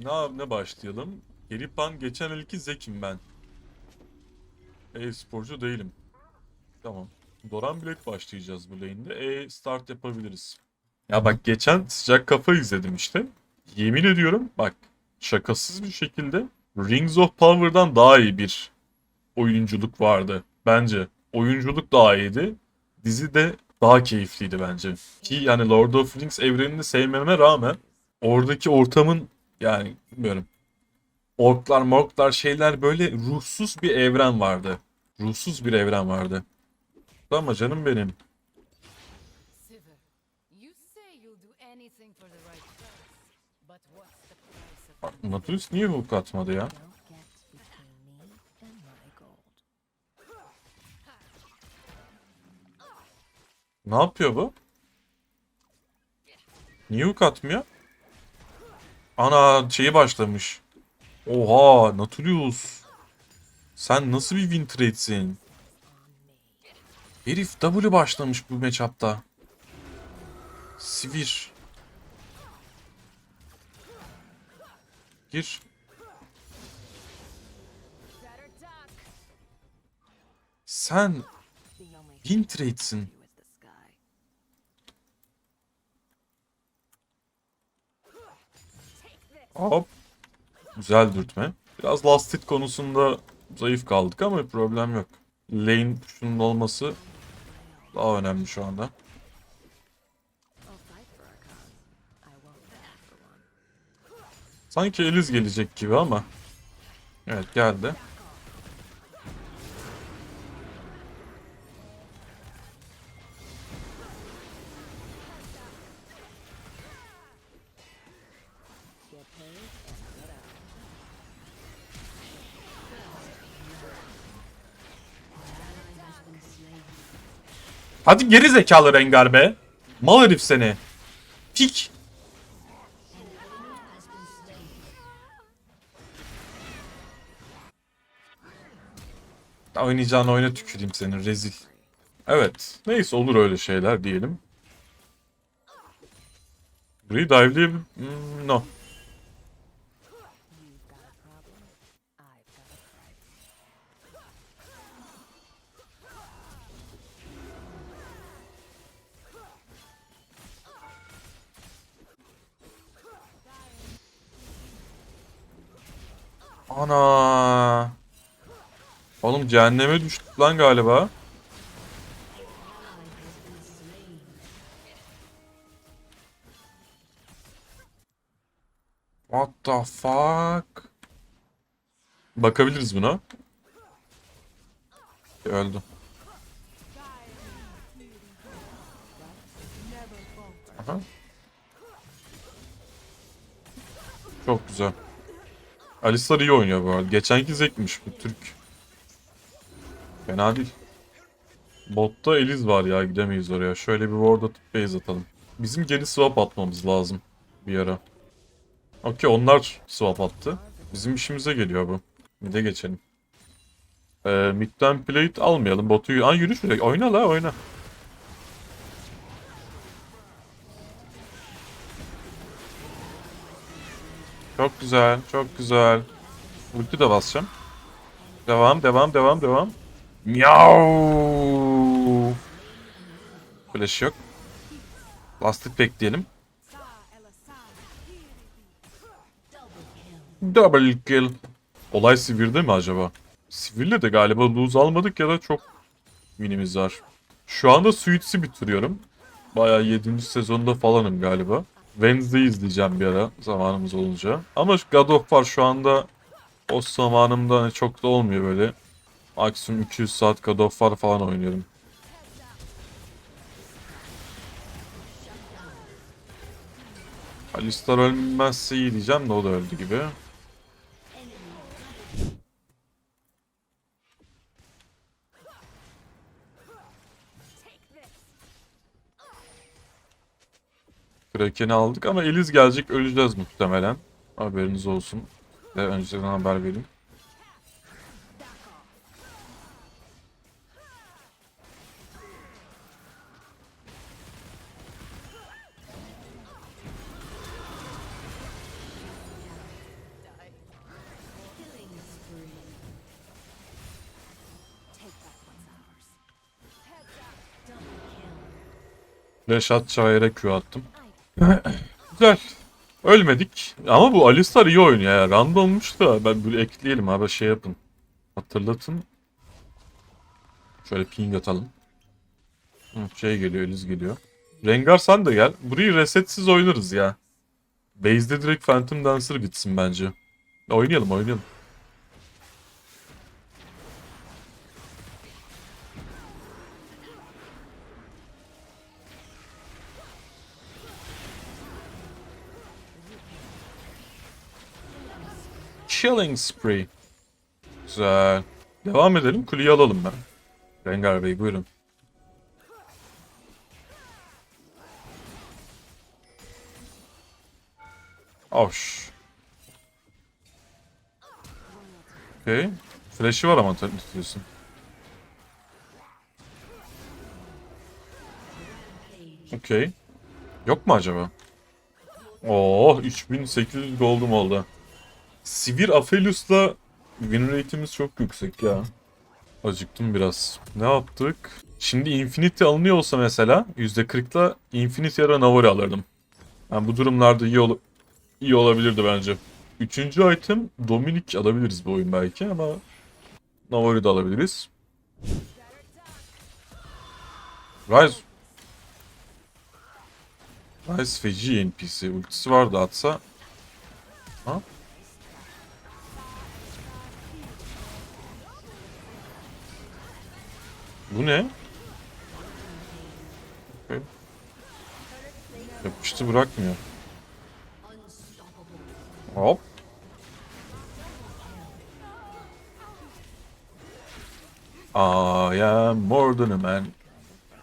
Ne, ne başlayalım? Geripan geçen elki Zekim ben. E-sporcu değilim. Tamam. Doran Black başlayacağız bu lane'de. E start yapabiliriz. Ya bak geçen sıcak kafa izledim işte. Yemin ediyorum bak şakasız bir şekilde Rings of Power'dan daha iyi bir oyunculuk vardı bence. Oyunculuk daha iyiydi. Dizi de daha keyifliydi bence. Ki yani Lord of Rings evrenini sevmeme rağmen oradaki ortamın yani bilmiyorum. Orklar, morklar şeyler böyle ruhsuz bir evren vardı. Ruhsuz bir evren vardı. Ama canım benim. Nautilus niye hook atmadı ya? Ne yapıyor bu? Niye hook atmıyor? Ana şeyi başlamış. Oha Nautilus. Sen nasıl bir win trade'sin? Herif W başlamış bu matchup'ta. Sivir. Gir. Sen win trade'sin. Hop. Güzel dürtme. Biraz last hit konusunda zayıf kaldık ama problem yok. Lane push'unun olması daha önemli şu anda. Sanki Eliz gelecek gibi ama. Evet geldi. Hadi geri zekalı Rengar be. Mal herif seni. Pik. Oynayacağın oyuna tüküreyim seni rezil. Evet. Neyse olur öyle şeyler diyelim. Burayı dive'layabilir... Hmm, no. Ana. Oğlum cehenneme düştük lan galiba. What the fuck? Bakabiliriz buna. Öldü. Aha. Çok güzel. Alistar iyi oynuyor bu arada. Geçenki zekmiş bu Türk. Fena değil. Botta Eliz var ya gidemeyiz oraya. Şöyle bir ward atıp base atalım. Bizim geri swap atmamız lazım bir ara. Okey onlar swap attı. Bizim işimize geliyor bu. Bir de geçelim. Ee, midden plate almayalım. Botu... Aa yürü şuraya. Oyna la oyna. Çok güzel. Çok güzel. Ulti de basacağım. Devam, devam, devam, devam. Miau. Flash yok. Lastik bekleyelim. Double kill. Olay Sivir'de mi acaba? Sivir'le de galiba lose almadık ya da çok minimiz var. Şu anda Suits'i bitiriyorum. Bayağı 7. sezonda falanım galiba. Wednesday izleyeceğim bir ara zamanımız olunca. Ama God of War şu anda o zamanımda hani çok da olmuyor böyle. Maksimum 200 saat God of War falan oynuyorum. Alistar ölmezse iyi diyeceğim de o da öldü gibi. Kraken'i aldık ama Eliz gelecek öleceğiz muhtemelen. Haberiniz olsun. Ve önceden haber vereyim. Reşat Çayır'a Q attım. Güzel. Ölmedik. Ama bu Alistar iyi oynuyor ya. Randommuş da ben böyle ekleyelim abi şey yapın. Hatırlatın. Şöyle ping atalım. Şey geliyor, Eliz geliyor. Rengar sen de gel. Burayı resetsiz oynarız ya. Base'de direkt Phantom Dancer bitsin bence. Oynayalım, oynayalım. Killing spree. Güzel. Devam edelim. Kuleyi alalım ben. Rengar Bey buyurun. Hoş. Okey. Flash'i var ama tutuyorsun. Okey. Yok mu acaba? Oo 3800 gold'um oldu. Sivir Aphelios'la win rate'imiz çok yüksek ya. Acıktım biraz. Ne yaptık? Şimdi Infinity alınıyor olsa mesela %40'la Infinity ya da Navori alırdım. Yani bu durumlarda iyi, ol iyi olabilirdi bence. Üçüncü item Dominic alabiliriz bu oyun belki ama Navori de alabiliriz. Rise Rise feci NPC. Ultisi vardı atsa. Ha? Bu ne? Yapıştı bırakmıyor. Hop. I am more than a man.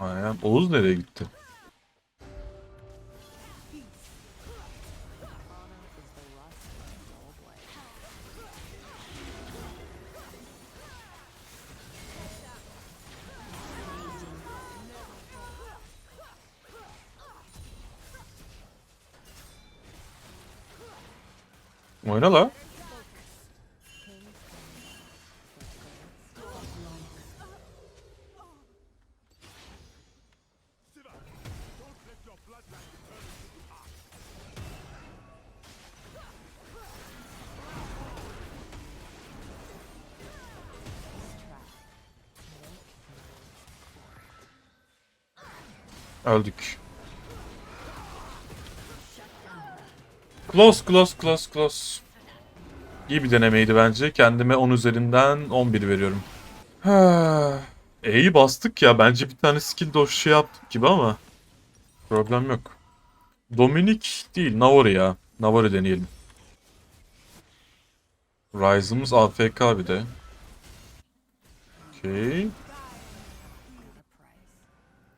I am... Oğuz nereye gitti? Oyna la. Öldük. Close, close, close, close. İyi bir denemeydi bence. Kendime 10 üzerinden 11 veriyorum. E'yi bastık ya. Bence bir tane skill doş şey yaptık gibi ama. Problem yok. Dominic değil. Navari ya. Navari deneyelim. Ryze'ımız AFK bir de. Okey.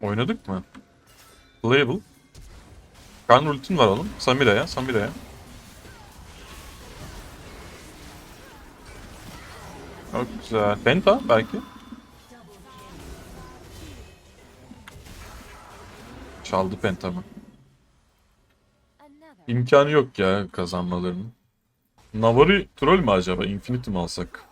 Oynadık mı? Playable. Gun ultin var oğlum. Samira'ya, Samira'ya. Çok güzel. Penta belki. Çaldı pentamı. İmkanı yok ya kazanmalarının. Navari troll mü acaba? Infinity mi alsak?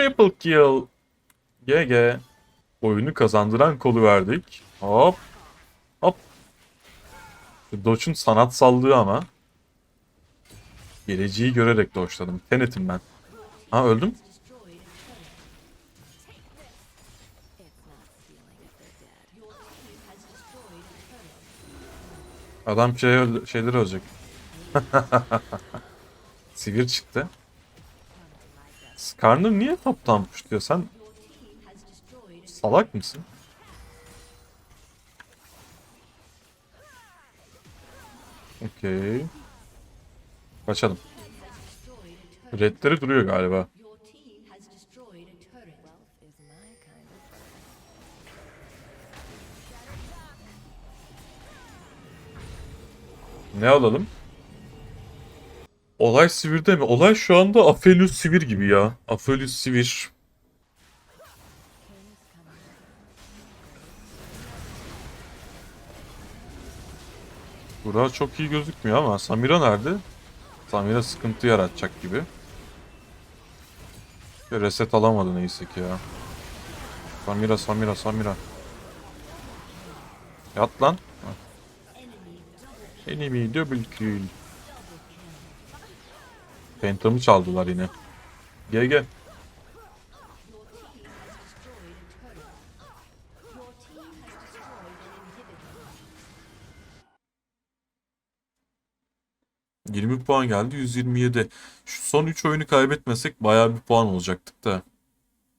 Triple kill. GG. Oyunu kazandıran kolu verdik. Hop. Hop. Doç'un sanatsallığı ama. Geleceği görerek doçladım. Tenet'im ben. Ha öldüm. Adam şey şeyleri ölecek. Sivir çıktı. Skarner niye toptan puşluyor? Sen salak mısın? Okey. Kaçalım. Redleri duruyor galiba. Your team Olay Sivir'de mi? Olay şu anda Aphelios Sivir gibi ya. Aphelios Sivir. Burada çok iyi gözükmüyor ama Samira nerede? Samira sıkıntı yaratacak gibi. Reset alamadı neyse ki ya. Samira, Samira, Samira. Yat lan. Enemy double kill. Pentamı çaldılar yine. Gel gel. Your team has destroyed an inhibitor. 20 puan geldi 127. Şu son 3 oyunu kaybetmesek bayağı bir puan olacaktık da.